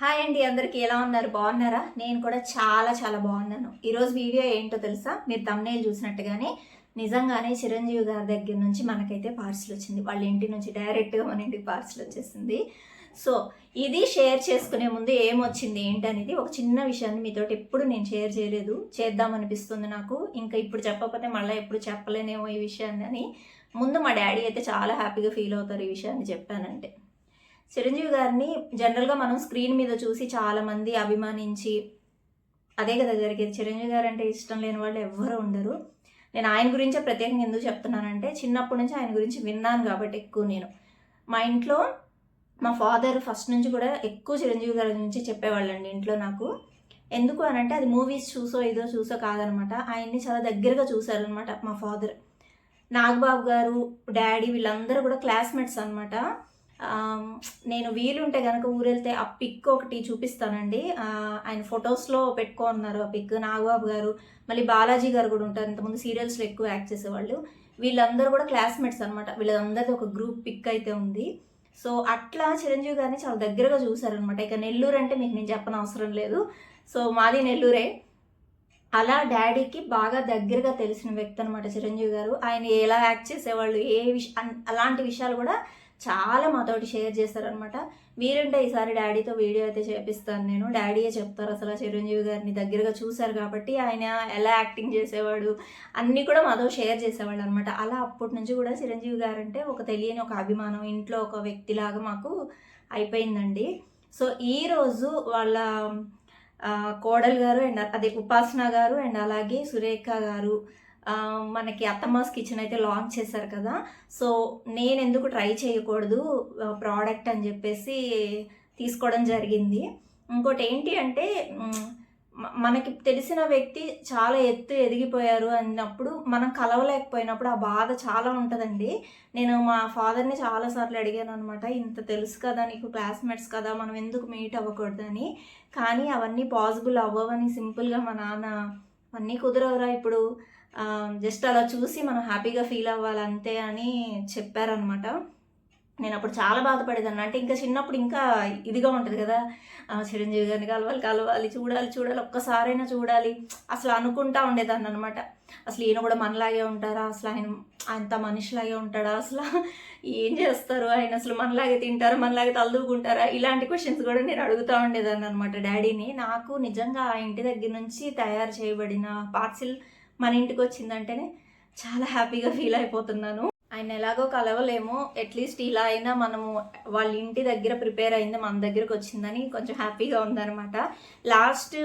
Hi అండి అందరికీ ఎలా ఉన్నారు? బాగున్నారా? నేను కూడా చాలా చాలా బాగున్నాను. ఈరోజు వీడియో ఏంటో తెలుసా? మీరు తమ్నేలు చూసినట్టుగానే నిజంగానే చిరంజీవి గారి దగ్గర నుంచి మనకైతే పార్సిల్ వచ్చింది. వాళ్ళ ఇంటి నుంచి డైరెక్ట్గా మన ఇంటికి పార్సిల్ వచ్చేసింది. సో ఇది షేర్ చేసుకునే ముందు ఏమొచ్చింది ఏంటనేది ఒక చిన్న విషయాన్ని మీతో ఎప్పుడు నేను షేర్ చేయలేదు. చేద్దాం అనిపిస్తుంది నాకు. ఇంకా ఇప్పుడు చెప్పకపోతే మళ్ళీ ఎప్పుడు చెప్పలేనేమో ఈ విషయాన్ని అని. ముందు మా డాడీ అయితే చాలా హ్యాపీగా ఫీల్ అవుతారు ఈ విషయాన్ని చెప్పానంటే. చిరంజీవి గారిని జనరల్గా మనం స్క్రీన్ మీద చూసి చాలామంది అభిమానించి అదే కదా జరిగేది. చిరంజీవి గారు అంటే ఇష్టం లేని వాళ్ళు ఎవ్వరూ ఉండరు. నేను ఆయన గురించే ప్రత్యేకంగా ఎందుకు చెప్తున్నానంటే చిన్నప్పటి నుంచి ఆయన గురించి విన్నాను కాబట్టి ఎక్కువ నేను. మా ఇంట్లో మా ఫాదర్ ఫస్ట్ నుంచి కూడా ఎక్కువ చిరంజీవి గారి గురించి చెప్పేవాళ్ళండి ఇంట్లో నాకు. ఎందుకు అని అంటే అది మూవీస్ చూసో ఏదో చూసో కాదనమాట. ఆయన్ని చాలా దగ్గరగా చూశారనమాట మా ఫాదర్. నాగబాబు గారు డాడీ వీళ్ళందరూ కూడా క్లాస్మేట్స్ అనమాట. నేను వీలుంటే కనుక ఊరెళ్తే ఆ పిక్ ఒకటి చూపిస్తానండి. ఆయన ఫొటోస్లో పెట్టుకో ఉన్నారు ఆ పిక్. నాగబాబు గారు మళ్ళీ బాలాజీ గారు కూడా ఉంటారు. ఇంతకుముందు సీరియల్స్లో ఎక్కువ యాక్ట్ చేసేవాళ్ళు. వీళ్ళందరూ కూడా క్లాస్మేట్స్ అనమాట వీళ్ళందరిది ఒక గ్రూప్ పిక్ అయితే ఉంది. సో అట్లా చిరంజీవి గారిని చాలా దగ్గరగా చూసారనమాట ఇక నెల్లూరు అంటే మీకు నేను చెప్పనవసరం అవసరం లేదు. సో మాది నెల్లూరే. అలా డాడీకి బాగా దగ్గరగా తెలిసిన వ్యక్తి అనమాట చిరంజీవి గారు. ఆయన ఎలా యాక్ట్ చేసేవాళ్ళు ఏ విష అలాంటి విషయాలు కూడా చాలా మాతోటి షేర్ చేశారనమాట వీరుంటే ఈసారి డాడీతో వీడియో అయితే చేపిస్తాను నేను. డాడీయే చెప్తారు అసలు చిరంజీవి గారిని దగ్గరగా చూశారు కాబట్టి ఆయన ఎలా యాక్టింగ్ చేసేవాడు అన్నీ కూడా మాతో షేర్ చేసేవాడు అనమాట అలా అప్పటి నుంచి కూడా చిరంజీవి గారు అంటే ఒక తెలియని ఒక అభిమానం ఇంట్లో ఒక వ్యక్తిలాగా మాకు అయిపోయిందండి. సో ఈరోజు వాళ్ళ కోడలు గారు అండ్ అదే ఉపాసన గారు అండ్ అలాగే సురేఖ గారు మనకి అత్తమ్మాస్ కిచెన్ అయితే లాంచ్ చేశారు కదా. సో నేను ఎందుకు ట్రై చేయకూడదు ప్రోడక్ట్ అని చెప్పేసి తీసుకోవడం జరిగింది. ఇంకోటి ఏంటి అంటే మనకి తెలిసిన వ్యక్తి చాలా ఎత్తు ఎదిగిపోయారు అన్నప్పుడు మనం కలవలేకపోయినప్పుడు ఆ బాధ చాలా ఉంటుందండి. నేను మా ఫాదర్ని చాలాసార్లు అడిగాను అనమాట ఇంత తెలుసు కదా నీకు క్లాస్మేట్స్ కదా మనం ఎందుకు మీట్ అవ్వకూడదని? కానీ అవన్నీ పాసిబుల్ అవ్వవని సింపుల్గా మా నాన్న అన్నీ కుదరవరా ఇప్పుడు? జస్ట్ అలా చూసి మనం హ్యాపీగా ఫీల్ అవ్వాలి అంతే అని చెప్పారనమాట. నేను అప్పుడు చాలా బాధపడేదాన్ని. అంటే ఇంకా చిన్నప్పుడు ఇంకా ఇదిగా ఉంటుంది కదా. చిరంజీవి గారిని కలవాలి కలవాలి చూడాలి చూడాలి ఒక్కసారైనా చూడాలి. అసలు అనుకుంటా ఉండేదాన్ని అనమాట. అసలు ఈయన కూడా మనలాగే ఉంటారా? అసలు ఆయన అంత మనిషిలాగే ఉంటాడా? అసలు ఏం చేస్తారు? ఆయన అసలు మనలాగే తింటారా? మనలాగే తలదూకుంటారా? ఇలాంటి క్వశ్చన్స్ కూడా నేను అడుగుతూ ఉండేదాన్ని అనమాట. డాడీని నాకు నిజంగా ఆ ఇంటి దగ్గర నుంచి తయారు చేయబడిన పార్సిల్ మన ఇంటికి వచ్చిందంటేనే చాలా హ్యాపీగా ఫీల్ అయిపోతున్నాను. ఆయన ఎలాగో కలవలేము అట్లీస్ట్ ఇలా అయినా మనము వాళ్ళ ఇంటి దగ్గర ప్రిపేర్ అయింది మన దగ్గరకు వచ్చిందని కొంచెం హ్యాపీగా ఉందన్నమాట. లాస్ట్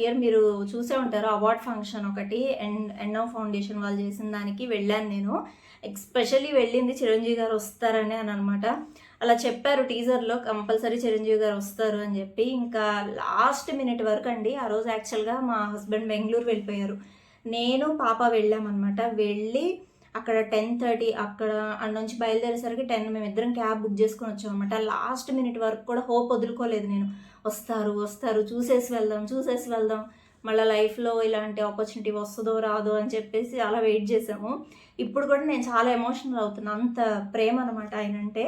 ఇయర్ uh, మీరు చూసే ఉంటారు అవార్డ్ ఫంక్షన్ ఒకటి అండ్ ఎన్నో ఫౌండేషన్ వాళ్ళు చేసిన దానికి వెళ్ళాను నేను. ఎక్స్పెషల్లీ వెళ్ళింది చిరంజీవి గారు వస్తారని అని అనమాట అలా చెప్పారు టీజర్లో కంపల్సరీ చిరంజీవి గారు వస్తారు అని చెప్పి. ఇంకా లాస్ట్ మినిట్ వరకు అండి ఆ రోజు యాక్చువల్గా మా హస్బెండ్ బెంగళూరు వెళ్ళిపోయారు. నేను పాప వెళ్ళామన్నమాట. వెళ్ళి అక్కడ టెన్ థర్టీ అక్కడ అక్కడ నుంచి బయలుదేరేసరికి టెన్ మేము ఇద్దరం క్యాబ్ బుక్ చేసుకొని వచ్చామన్నమాట. లాస్ట్ మినిట్ వరకు కూడా హోప్ వదులుకోలేదు నేను. వస్తారు వస్తారు చూసేసి వెళ్దాం చూసేసి వెళ్దాం. మళ్ళీ లైఫ్లో ఇలాంటి ఆపర్చునిటీ వస్తుందో రాదో అని చెప్పేసి అలా వెయిట్ చేసాము. ఇప్పుడు కూడా నేను చాలా ఎమోషనల్ అవుతున్నాను అంత ప్రేమ అనమాట ఆయన అంటే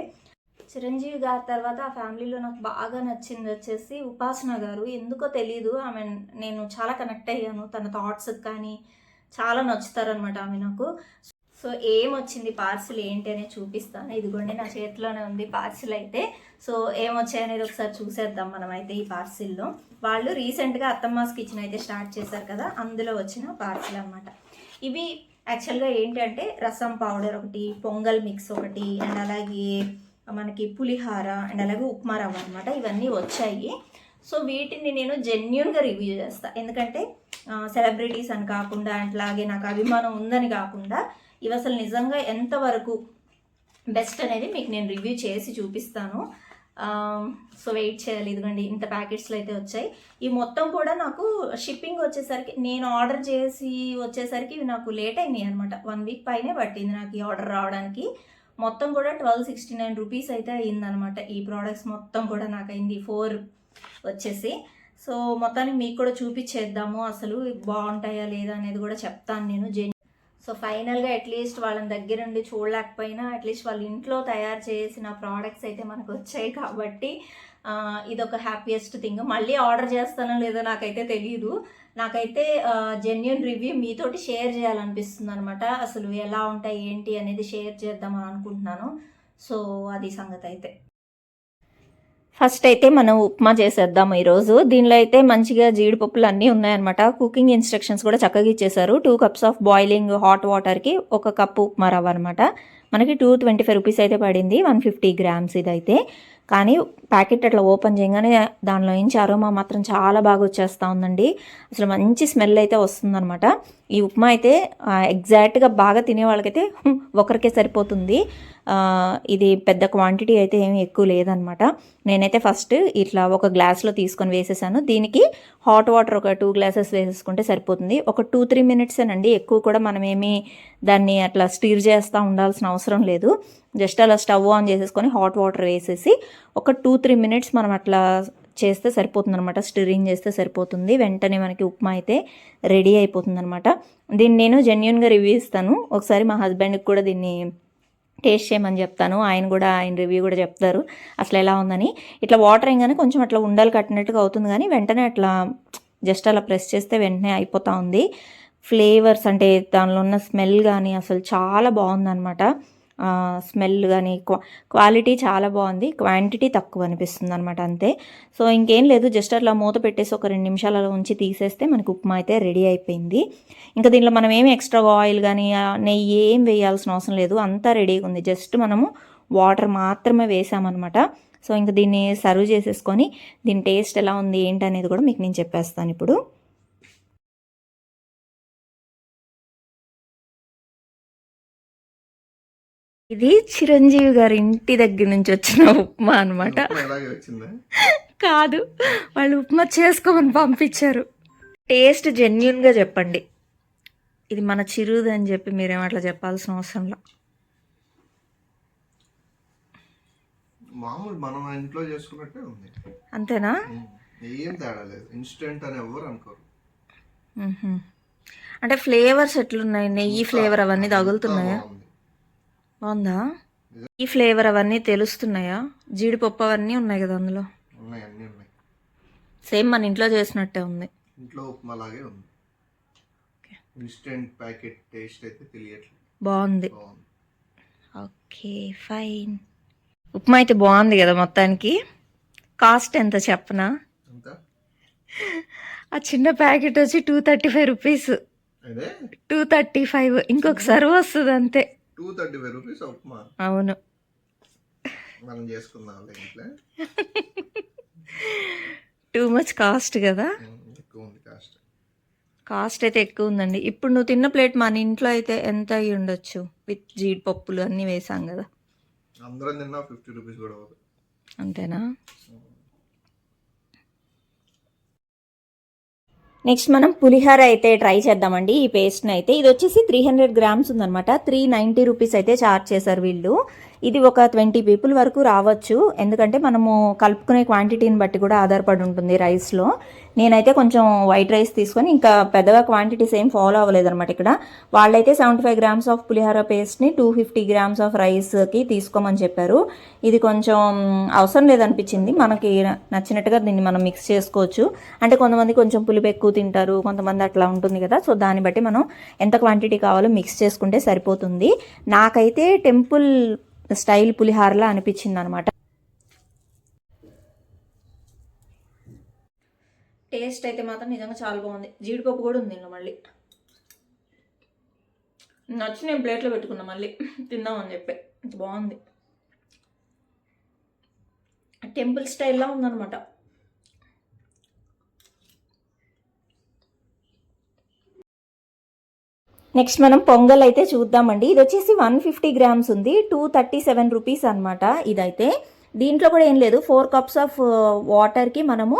చిరంజీవి గారి తర్వాత ఆ ఫ్యామిలీలో నాకు బాగా నచ్చింది వచ్చేసి ఉపాసన గారు. ఎందుకో తెలీదు ఆమె నేను చాలా కనెక్ట్ అయ్యాను. తన థాట్స్ కానీ చాలా నచ్చుతారనమాట ఆమె నాకు. సో ఏమొచ్చింది పార్సిల్ ఏంటి అనేది చూపిస్తాను. ఇదిగోండి నా చేతిలోనే ఉంది పార్సిల్ అయితే. సో ఏమొచ్చాయి అనేది ఒకసారి చూసేద్దాం మనం అయితే ఈ పార్సిల్లో వాళ్ళు రీసెంట్గా అత్తమ్మాస్ కిచెన్ అయితే స్టార్ట్ చేశారు కదా అందులో వచ్చిన పార్సిల్ అనమాట ఇవి యాక్చువల్గా ఏంటంటే రసం పౌడర్ ఒకటి పొంగల్ మిక్స్ ఒకటి అండ్ అలాగే మనకి పులిహార అండ్ అలాగే ఉప్మా రవ్వ అనమాట ఇవన్నీ వచ్చాయి. సో వీటిని నేను జెన్యున్గా రివ్యూ చేస్తాను ఎందుకంటే సెలబ్రిటీస్ అని కాకుండా అట్లాగే నాకు అభిమానం ఉందని కాకుండా ఇవి అసలు నిజంగా ఎంతవరకు బెస్ట్ అనేది మీకు నేను రివ్యూ చేసి చూపిస్తాను. సో వెయిట్ చేయాలి. ఇదిగోండి ఇంత ప్యాకెట్స్లో అయితే వచ్చాయి. ఈ మొత్తం కూడా నాకు షిప్పింగ్ వచ్చేసరికి నేను ఆర్డర్ చేసి వచ్చేసరికి ఇవి నాకు లేట్ అయినాయి అనమాట వన్ వీక్ పైనే పట్టింది నాకు ఈ ఆర్డర్ రావడానికి. మొత్తం కూడా ట్వెల్వ్ సిక్స్టీ నైన్ రూపీస్ అయితే అయిందనమాట ఈ ప్రోడక్ట్స్ మొత్తం కూడా నాకు అయింది ఫోర్ వచ్చేసి. సో మొత్తానికి మీకు కూడా చూపించేద్దాము అసలు బాగుంటాయా లేదా అనేది కూడా చెప్తాను నేను. జెన్ సో ఫైనల్గా అట్లీస్ట్ వాళ్ళని దగ్గర నుండి చూడలేకపోయినా అట్లీస్ట్ వాళ్ళ ఇంట్లో తయారు చేసిన ప్రోడక్ట్స్ అయితే మనకు వచ్చాయి కాబట్టి ఇదొక హ్యాపీయెస్ట్ థింగ్ మళ్ళీ ఆర్డర్ చేస్తానో లేదో నాకైతే తెలియదు నాకైతే జెన్యున్ రివ్యూ మీతోటి షేర్ చేయాలనిపిస్తుంది అనమాట అసలు ఎలా ఉంటాయి ఏంటి అనేది షేర్ చేద్దామని అనుకుంటున్నాను. సో అది సంగతి అయితే. ఫస్ట్ అయితే మనం ఉప్మా చేసేద్దాం ఈరోజు. దీనిలో అయితే మంచిగా జీడిపప్పులు అన్నీ ఉన్నాయన్నమాట. కుకింగ్ ఇన్స్ట్రక్షన్స్ కూడా చక్కగా ఇచ్చేసారు two cups of boiling hot వాటర్కి ఒక కప్పు ఉప్మా రవ్వ అనమాట మనకి టూ ట్వంటీ ఫైవ్ రూపీస్ అయితే పడింది. వన్ ఫిఫ్టీ గ్రామ్స్ ఇదైతే. కానీ ప్యాకెట్ అట్లా ఓపెన్ చేయగానే దానిలో నుంచి అరోమా మాత్రం చాలా బాగా వచ్చేస్తూ ఉందండి. అసలు మంచి స్మెల్ అయితే వస్తుందన్నమాట. ఈ ఉప్మా అయితే ఎగ్జాక్ట్గా బాగా తినే వాళ్ళకైతే ఒకరికే సరిపోతుంది. ఇది పెద్ద క్వాంటిటీ అయితే ఏమీ ఎక్కువ లేదనమాట నేనైతే ఫస్ట్ ఇట్లా ఒక గ్లాస్లో తీసుకొని వేసేసాను. దీనికి హాట్ వాటర్ ఒక టూ గ్లాసెస్ వేసేసుకుంటే సరిపోతుంది. ఒక టూ త్రీ మినిట్స్ అండి ఎక్కువ కూడా మనమేమి దాన్ని అట్లా స్టీర్ చేస్తూ ఉండాల్సిన అవసరం లేదు. జస్ట్ అలా స్టవ్ ఆన్ చేసేసుకొని హాట్ వాటర్ వేసేసి ఒక టూ త్రీ మినిట్స్ మనం అట్లా చేస్తే సరిపోతుంది అనమాట స్టిరింగ్ చేస్తే సరిపోతుంది. వెంటనే మనకి ఉప్మా అయితే రెడీ అయిపోతుంది అనమాట దీన్ని నేను జెన్యున్గా రివ్యూ ఇస్తాను. ఒకసారి మా హస్బెండ్కి కూడా దీన్ని టేస్ట్ చేయమని చెప్తాను. ఆయన కూడా ఆయన రివ్యూ కూడా చెప్తారు. అసలు ఎలా ఉందని. ఇట్లా వాటర్ కానీ కొంచెం అట్లా ఉండలు కట్టినట్టుగా అవుతుంది కానీ వెంటనే అట్లా జస్ట్ అలా ప్రెస్ చేస్తే వెంటనే అయిపోతూ ఉంది. ఫ్లేవర్స్ అంటే దానిలో ఉన్న స్మెల్ కానీ అసలు చాలా బాగుందన్నమాట. స్మెల్ కానీ క్వా క్వాలిటీ చాలా బాగుంది. క్వాంటిటీ తక్కువ అనిపిస్తుంది అనమాట అంతే. సో ఇంకేం లేదు. జస్ట్ అట్లా మూత పెట్టేసి ఒక రెండు నిమిషాలలో ఉంచి తీసేస్తే మనకు ఉప్మా అయితే రెడీ అయిపోయింది. ఇంకా దీనిలో మనం ఏమి ఎక్స్ట్రా ఆయిల్ కానీ నెయ్యి ఏం వేయాల్సిన అవసరం లేదు. అంతా రెడీగా ఉంది. జస్ట్ మనము వాటర్ మాత్రమే వేసామన్నమాట. సో ఇంకా దీన్ని సర్వ్ చేసేసుకొని దీని టేస్ట్ ఎలా ఉంది ఏంటి అనేది కూడా మీకు నేను చెప్పేస్తాను ఇప్పుడు. ఇది చిరంజీవి గారి ఇంటి దగ్గర నుంచి వచ్చిన ఉప్మా అనమాట కాదు వాళ్ళు ఉప్మా చేసుకోమని పంపించారు. టేస్ట్ జెన్యున్గా చెప్పండి. ఇది మన చిరుది అని చెప్పి మీరేం అట్లా చెప్పాల్సిన అవసరంలా మామూలు మనం ఇంట్లో చేసుకున్నట్టే ఉంది. అంతేనా. ఏం తేడా లేదు. ఇన్స్టెంట్ అని ఎవరు అనుకోరు. అంటే ఫ్లేవర్స్ ఎట్లున్నాయి? నెయ్యి ఫ్లేవర్ అవన్నీ తగులుతున్నాయా? బాగుంది. బాగుందా ఈ ఫ్లేవర్ అవన్నీ తెలుస్తున్నాయా? జీడిపప్పు అవన్నీ ఉన్నాయి కదా అందులో? సేమ్ మన ఇంట్లో చేసినట్టే ఉంది. ఇంట్లో ఉప్మా లాగే ఉంది ఇన్స్టెంట్ ప్యాకెట్ టేస్ట్ అయితే తెలియట్లేదు. బాగుంది. Okay fine. ఉప్మా అయితే బాగుంది కదా మొత్తానికి. కాస్ట్ ఎంత చెప్పనా? ఆ చిన్న ప్యాకెట్ వచ్చి two thirty five rupees two thirty five ఇంకొక సర్వ్ వస్తుంది అంతే. Two thirty five rupees upma అవును. మనం చేసుకుందాం ఇంట్లో. టూ మచ్ కాస్ట్ కదా? ఎక్కువ ఉంది కాస్ట్ కాస్ట్ అయితే ఎక్కువ ఉందండి. ఇప్పుడు నువ్వు తిన్న ప్లేట్ మన ఇంట్లో అయితే ఎంత అయి ఉండొచ్చు? విత్ జీడిపప్పులు అన్నీ వేసాం కదా. అందరం తిన్నా ఫిఫ్టీ రూపీస్ కూడా అంతేనా? నెక్స్ట్ మనం పులిహోర అయితే ట్రై చేద్దామండి. ఈ పేస్ట్ని అయితే ఇది వచ్చేసి త్రీ హండ్రెడ్ గ్రామ్స్ ఉందన్నమాట. త్రీ నైంటీ రూపీస్ అయితే చార్జ్ చేశారు వీళ్ళు. ఇది ఒక ట్వంటీ పీపుల్ వరకు రావచ్చు. ఎందుకంటే మనము కలుపుకునే క్వాంటిటీని బట్టి కూడా ఆధారపడి ఉంటుంది రైస్లో. నేనైతే కొంచెం వైట్ రైస్ తీసుకొని ఇంకా పెద్దగా క్వాంటిటీస్ ఏం ఫాలో అవ్వలేదన్నమాట ఇక్కడ. వాళ్ళైతే seventy five grams of pulihora పేస్ట్ని టూ ఫిఫ్టీ గ్రామ్స్ ఆఫ్ రైస్కి తీసుకోమని చెప్పారు. ఇది కొంచెం అవసరం లేదనిపించింది. మనకి నచ్చినట్టుగా దీన్ని మనం మిక్స్ చేసుకోవచ్చు. అంటే కొంతమంది కొంచెం పులుపు ఎక్కువ తింటారు కొంతమంది అట్లా ఉంటుంది కదా. సో దాన్ని బట్టి మనం ఎంత క్వాంటిటీ కావాలో మిక్స్ చేసుకుంటే సరిపోతుంది. నాకైతే టెంపుల్ స్టైల్ పులిహారలా అనిపించింది అనమాట టేస్ట్ అయితే మాత్రం నిజంగా చాలా బాగుంది. జీడిపప్పు కూడా ఉంది ఇందులో మళ్ళీ. నచ్చి నేను ప్లేట్లో పెట్టుకున్నా మళ్ళీ. తిందామని చెప్పి. ఇంత బాగుంది. టెంపుల్ స్టైల్లా ఉందన్నమాట. నెక్స్ట్ మనం పొంగల్ అయితే చూద్దామండి. ఇది వచ్చేసి వన్ ఫిఫ్టీ గ్రామ్స్ ఉంది. టూ థర్టీ సెవెన్ రూపీస్ అనమాట ఇదైతే. దీంట్లో కూడా ఏం లేదు. ఫోర్ కప్స్ ఆఫ్ వాటర్కి మనము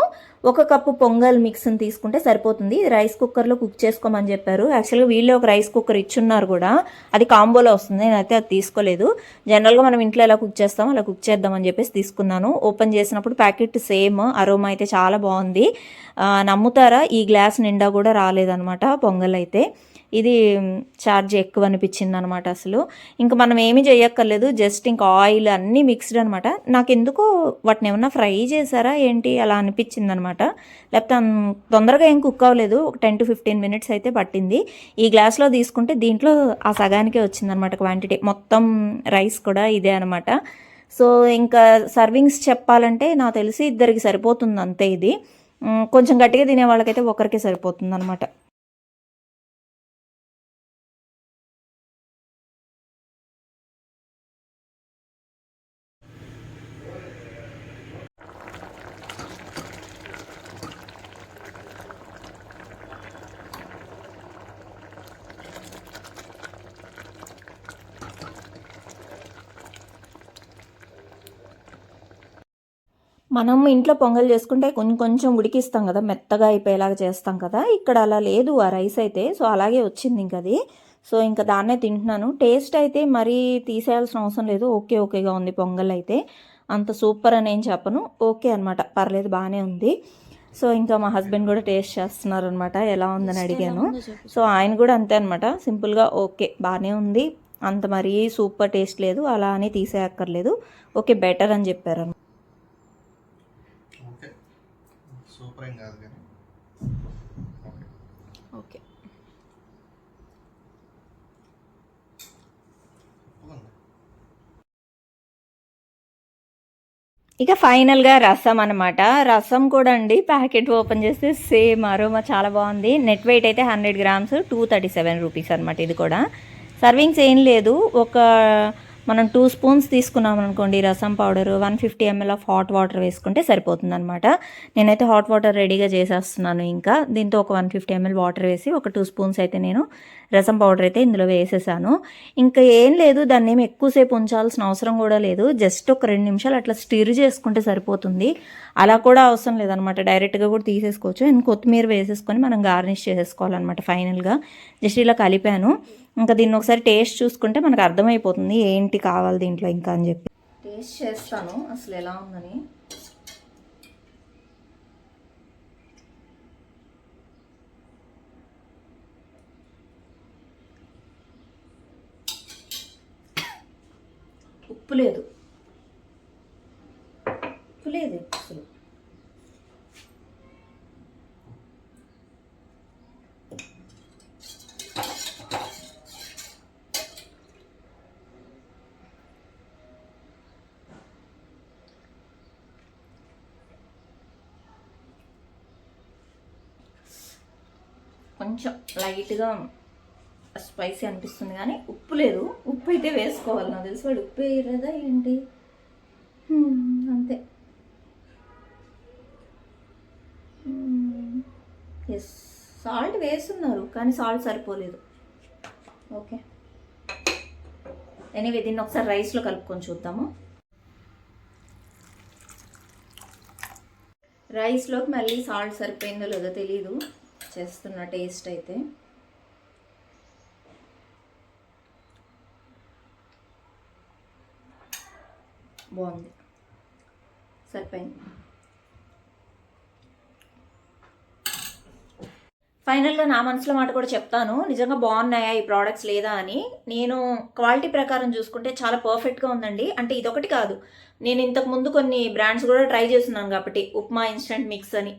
ఒక కప్పు పొంగల్ మిక్స్ని తీసుకుంటే సరిపోతుంది. ఇది రైస్ కుక్కర్లో కుక్ చేసుకోమని చెప్పారు. యాక్చువల్గా వీళ్ళే ఒక రైస్ కుక్కర్ ఇచ్చున్నారు కూడా. అది కాంబోలో వస్తుంది. నేనైతే అది తీసుకోలేదు. జనరల్గా మనం ఇంట్లో ఎలా కుక్ చేస్తాం అలా కుక్ చేద్దామని చెప్పేసి తీసుకున్నాను. ఓపెన్ చేసినప్పుడు ప్యాకెట్ సేమ్ అరోమా అయితే చాలా బాగుంది. Uh, నమ్ముతారా? ఈ గ్లాస్ నిండా కూడా రాలేదన్నమాట పొంగల్ అయితే. ఇది ఛార్జ్ ఎక్కువ అనిపించింది అనమాట అసలు. ఇంకా మనం ఏమీ చేయక్కర్లేదు జస్ట్ ఇంకా ఆయిల్ అన్నీ మిక్స్డ్ అనమాట. నాకు ఎందుకో వాటిని ఏమన్నా ఫ్రై చేశారా ఏంటి అలా అనిపించింది అనమాట లేకపోతే తొందరగా ఏం కుక్ అవ్వలేదు ఒక టెన్ టు ఫిఫ్టీన్ మినిట్స్ అయితే పట్టింది. ఈ గ్లాస్లో తీసుకుంటే దీంట్లో ఆ సగానికే వచ్చిందనమాట క్వాంటిటీ మొత్తం రైస్ కూడా ఇదే అనమాట. సో ఇంకా సర్వింగ్స్ చెప్పాలంటే నాకు తెలిసి ఇద్దరికి సరిపోతుంది అంతే ఇది కొంచెం గట్టిగా తినే వాళ్ళకైతే ఒకరికే సరిపోతుంది అనమాట మనం ఇంట్లో పొంగల్ చేసుకుంటే కొంచెం కొంచెం ఉడికిస్తాం కదా మెత్తగా అయిపోయేలాగా చేస్తాం కదా. ఇక్కడ అలా లేదు ఆ రైస్ అయితే. సో అలాగే వచ్చింది ఇంక అది. సో ఇంకా దాన్నే తింటున్నాను. టేస్ట్ అయితే మరీ తీసేయాల్సిన అవసరం లేదు. ఓకే ఓకేగా ఉంది పొంగల్ అయితే. అంత సూపర్ అని ఏం చెప్పను. ఓకే అనమాట పర్లేదు బాగానే ఉంది. సో ఇంకా మా హస్బెండ్ కూడా టేస్ట్ చేస్తున్నారు అనమాట ఎలా ఉందని అడిగాను. సో ఆయన కూడా అంతే అనమాట సింపుల్గా ఓకే బాగానే ఉంది. అంత మరీ సూపర్ టేస్ట్ లేదు. అలా అని తీసేయక్కర్లేదు. ఓకే బెటర్ అని చెప్పారు ఓకే సూపర్ ఏం కాదు కానీ. ఓకే. ఇక ఫైనల్గా రసం అనమాట రసం కూడా అండి ప్యాకెట్ ఓపెన్ చేస్తే సేమ్ అరోమా చాలా బాగుంది. నెట్ వెయిట్ అయితే hundred grams two thirty seven rupees అనమాట ఇది కూడా. సర్వింగ్స్ ఏం లేదు ఒక మనం టూ స్పూన్స్ తీసుకున్నాం అనుకోండి rasam powder one fifty ML of hot water వేసుకుంటే సరిపోతుందనమాట నేనైతే హాట్ వాటర్ రెడీగా చేసేస్తున్నాను ఇంకా. దీంతో ఒక వన్ ఫిఫ్టీ ఎంఎల్ వాటర్ వేసి ఒక టూ స్పూన్స్ అయితే నేను రసం పౌడర్ అయితే ఇందులో వేసేసాను. ఇంకా ఏం లేదు దాన్ని ఏమి ఎక్కువసేపు ఉంచాల్సిన అవసరం కూడా లేదు. జస్ట్ ఒక రెండు నిమిషాలు అట్లా స్టిర్ చేసుకుంటే సరిపోతుంది. అలా కూడా అవసరం లేదనమాట డైరెక్ట్గా కూడా తీసేసుకోవచ్చు. అండ్ కొత్తిమీర వేసేసుకొని మనం గార్నిష్ చేసేసుకోవాలన్నమాట ఫైనల్గా జస్ట్ ఇలా కలిపాను. ఇంకా దీన్ని ఒకసారి టేస్ట్ చూసుకుంటే మనకు అర్థమైపోతుంది ఏంటి కావాలి దీంట్లో ఇంకా అని చెప్పి. టేస్ట్ చేస్తాను అసలు ఎలా ఉందని. ఉప్పు లేదు ఉప్పు లేదు అసలు కొంచెం లైట్గా స్పైసీ అనిపిస్తుంది కానీ ఉప్పు లేదు. ఉప్పు అయితే వేసుకోవాలి నాకు తెలిసి వాడు ఉప్పు వేయలేదా ఏంటి? అంతే. ఎస్ సాల్ట్ వేస్తున్నారు కానీ సాల్ట్ సరిపోలేదు. ఓకే. ఎనీవే దీన్ని ఒకసారి రైస్లో కలుపుకొని చూద్దాము. రైస్లోకి మళ్ళీ సాల్ట్ సరిపోయిందో లేదో తెలీదు. చేస్తున్న టేస్ట్ అయితే. బాగుంది. సరిపోయింది. ఫైనల్గా నా మనసులో మాట కూడా చెప్తాను. నిజంగా బాగున్నాయా ఈ ప్రోడక్ట్స్ లేదా అని. నేను క్వాలిటీ ప్రకారం చూసుకుంటే చాలా పర్ఫెక్ట్గా ఉందండి. అంటే ఇదొకటి కాదు. నేను ఇంతకు ముందు కొన్ని బ్రాండ్స్ కూడా ట్రై చేస్తున్నాను కాబట్టి. ఉప్మా ఇన్స్టెంట్ మిక్స్ అని.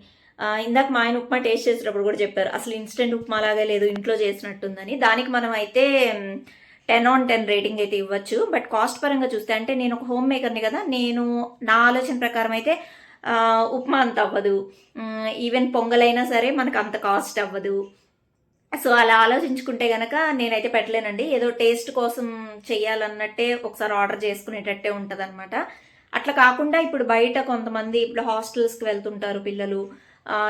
ఇందాక మా ఆయన ఉప్మా టేస్ట్ చేసేటప్పుడు కూడా చెప్పారు. అసలు ఇన్స్టెంట్ ఉప్మా లాగా లేదు ఇంట్లో చేసినట్టుందని. దానికి మనం అయితే టెన్ ఆన్ టెన్ రేటింగ్ అయితే ఇవ్వచ్చు. బట్ కాస్ట్ పరంగా చూస్తే అంటే నేను ఒక హోమ్ మేకర్ని కదా నేను నా ఆలోచన ప్రకారం అయితే ఉప్మా అంత అవ్వదు. ఈవెన్ పొంగలైనా సరే మనకు అంత కాస్ట్ అవ్వదు. సో అలా ఆలోచించుకుంటే గనక నేనైతే పెట్టలేనండి. ఏదో టేస్ట్ కోసం చేయాలన్నట్టే ఒకసారి ఆర్డర్ చేసుకునేటట్టే ఉంటుంది అట్లా కాకుండా ఇప్పుడు బయట కొంతమంది ఇప్పుడు హాస్టల్స్కి వెళ్తుంటారు పిల్లలు.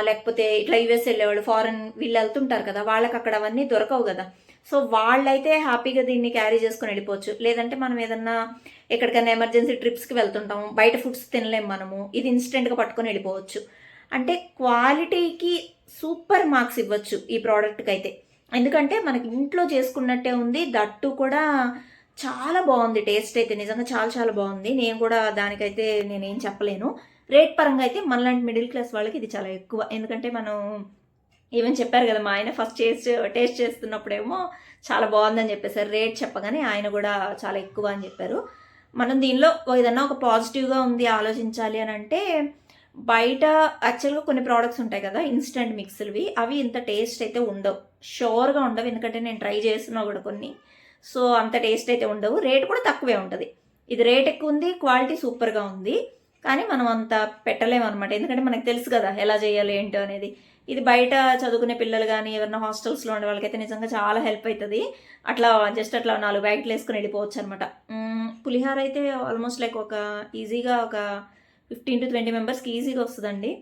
లేకపోతే ఇట్లా యుఎస్ వెళ్ళేవాళ్ళు ఫారెన్ వీళ్ళు వెళ్తుంటారు కదా వాళ్ళకి అక్కడ అవన్నీ దొరకవు కదా. సో వాళ్ళైతే హ్యాపీగా దీన్ని క్యారీ చేసుకుని వెళ్ళిపోవచ్చు. లేదంటే మనం ఏదన్నా ఎక్కడికైనా ఎమర్జెన్సీ ట్రిప్స్కి వెళ్తుంటాము బయట ఫుడ్స్ తినలేము మనము ఇది ఇన్స్టెంట్గా పట్టుకొని వెళ్ళిపోవచ్చు. అంటే క్వాలిటీకి సూపర్ మార్క్స్ ఇవ్వచ్చు ఈ ప్రోడక్ట్కి అయితే. ఎందుకంటే మనకి ఇంట్లో చేసుకున్నట్టే ఉంది దట్టు కూడా చాలా బాగుంది టేస్ట్ అయితే నిజంగా చాలా చాలా బాగుంది. నేను కూడా దానికైతే నేనేం చెప్పలేను. రేట్ పరంగా అయితే మనలాంటి మిడిల్ క్లాస్ వాళ్ళకి ఇది చాలా ఎక్కువ. ఎందుకంటే మనం ఈవెన్ చెప్పారు కదా మా ఆయన ఫస్ట్ టేస్ట్ టేస్ట్ చేస్తున్నప్పుడేమో చాలా బాగుందని చెప్పేసారు. రేట్ చెప్పగానే ఆయన కూడా చాలా ఎక్కువ అని చెప్పారు. మనం దీనిలో ఏదన్నా ఒక పాజిటివ్గా ఉంది ఆలోచించాలి అని అంటే బయట యాక్చువల్గా కొన్ని ప్రోడక్ట్స్ ఉంటాయి కదా ఇన్స్టెంట్ మిక్స్డ్వి అవి ఇంత టేస్ట్ అయితే ఉండవు. షోర్గా ఉండవు ఎందుకంటే నేను ట్రై చేస్తున్నా కూడా కొన్ని. సో అంత టేస్ట్ అయితే ఉండవు. రేట్ కూడా తక్కువే ఉంటుంది. ఇది రేట్ ఎక్కువ ఉంది క్వాలిటీ సూపర్గా ఉంది. కానీ మనం అంత పెట్టలేము అనమాట ఎందుకంటే మనకు తెలుసు కదా ఎలా చేయాలి ఏంటో అనేది. ఇది బయట చదువుకునే పిల్లలు కానీ ఎవరైనా హాస్టల్స్లో ఉండే వాళ్ళకైతే నిజంగా చాలా హెల్ప్ అవుతుంది అట్లా జస్ట్ అట్లా నాలుగు బ్యాగులు వేసుకుని వెళ్ళిపోవచ్చు అనమాట పులిహార అయితే ఆల్మోస్ట్ లైక్ ఒక ఈజీగా ఒక ఫిఫ్టీన్ టు ట్వంటీ మెంబర్స్కి ఈజీగా వస్తుందండి.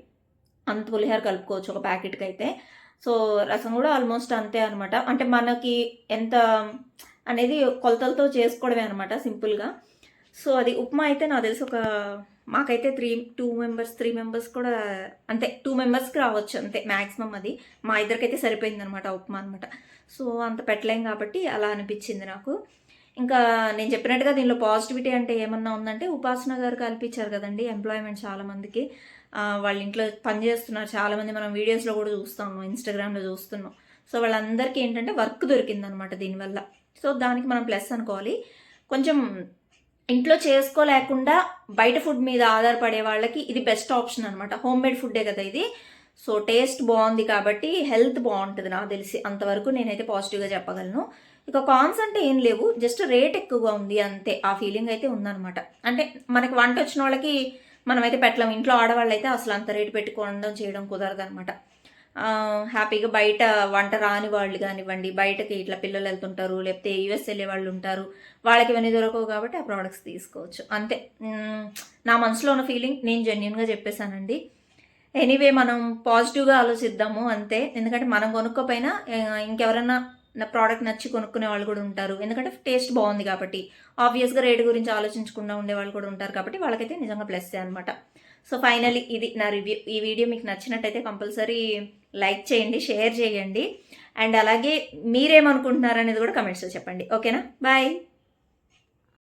అంత పులిహార కలుపుకోవచ్చు ఒక ప్యాకెట్కి అయితే సో రసం కూడా ఆల్మోస్ట్ అంతే అనమాట అంటే మనకి ఎంత అనేది కొలతలతో చేసుకోవడమే అనమాట సింపుల్గా. సో అది ఉప్మా అయితే నాకు తెలిసి ఒక మాకైతే three two members three members కూడా అంతే టూ మెంబర్స్కి రావచ్చు అంతే మ్యాక్సిమం అది. మా ఇద్దరికైతే సరిపోయింది అనమాట ఉప్మా అనమాట సో అంత పెట్టలేం కాబట్టి అలా అనిపించింది నాకు. ఇంకా నేను చెప్పినట్టుగా దీనిలో పాజిటివిటీ అంటే ఏమన్నా ఉందంటే ఉపాసన గారు కల్పించారు కదండి ఎంప్లాయ్మెంట్ చాలామందికి వాళ్ళ ఇంట్లో పని చేస్తున్నారు చాలామంది మనం వీడియోస్లో కూడా చూస్తాము ఇన్స్టాగ్రామ్లో చూస్తున్నాం. సో వాళ్ళందరికీ ఏంటంటే వర్క్ దొరికిందనమాట దీనివల్ల. సో దానికి మనం ప్లస్ అనుకోవాలి. కొంచెం ఇంట్లో చేసుకోలేకుండా బయట ఫుడ్ మీద ఆధారపడే వాళ్ళకి ఇది బెస్ట్ ఆప్షన్ అనమాట హోమ్ మేడ్ ఫుడ్డే కదా ఇది. సో టేస్ట్ బాగుంది కాబట్టి హెల్త్ బాగుంటుంది నాకు తెలిసి. అంతవరకు నేనైతే పాజిటివ్గా చెప్పగలను. ఇక కాన్స్ అంటే ఏం లేవు. జస్ట్ రేట్ ఎక్కువగా ఉంది అంతే. ఆ ఫీలింగ్ అయితే ఉందన్నమాట. అంటే మనకి వంట వచ్చిన వాళ్ళకి మనమైతే పెట్టలేం ఇంట్లో ఆడవాళ్ళు అయితే అసలు అంత రేటు పెట్టుకోవడం చేయడం కుదరదు అనమాట హ్యాపీగా బయట వంట రాని వాళ్ళు కానివ్వండి బయటకి ఇట్లా పిల్లలు వెళ్తుంటారు లేకపోతే యూఎస్ వెళ్ళే వాళ్ళు ఉంటారు వాళ్ళకి ఇవన్నీ దొరకవు కాబట్టి ఆ ప్రోడక్ట్స్ తీసుకోవచ్చు. అంతే. నా మనసులో ఉన్న ఫీలింగ్ నేను జెన్యున్గా చెప్పేశానండి. ఎనీవే మనం పాజిటివ్గా ఆలోచిద్దాము అంతే. ఎందుకంటే మనం కొనుక్కోపోయినా ఇంకెవరన్నా నా ప్రోడక్ట్ నచ్చి కొనుక్కునే వాళ్ళు కూడా ఉంటారు. ఎందుకంటే టేస్ట్ బాగుంది కాబట్టి. ఆబ్వియస్గా రేటు గురించి ఆలోచించకుండా ఉండే వాళ్ళు కూడా ఉంటారు కాబట్టి వాళ్ళకైతే నిజంగా ప్లస్ అనమాట సో ఫైనలీ ఇది నా రివ్యూ ఈ వీడియో మీకు నచ్చినట్టయితే కంపల్సరీ లైక్ చేయండి షేర్ చేయండి. అండ్ అలాగే మీరేమనుకుంటున్నారనేది కూడా కమెంట్స్లో చెప్పండి. ఓకేనా బాయ్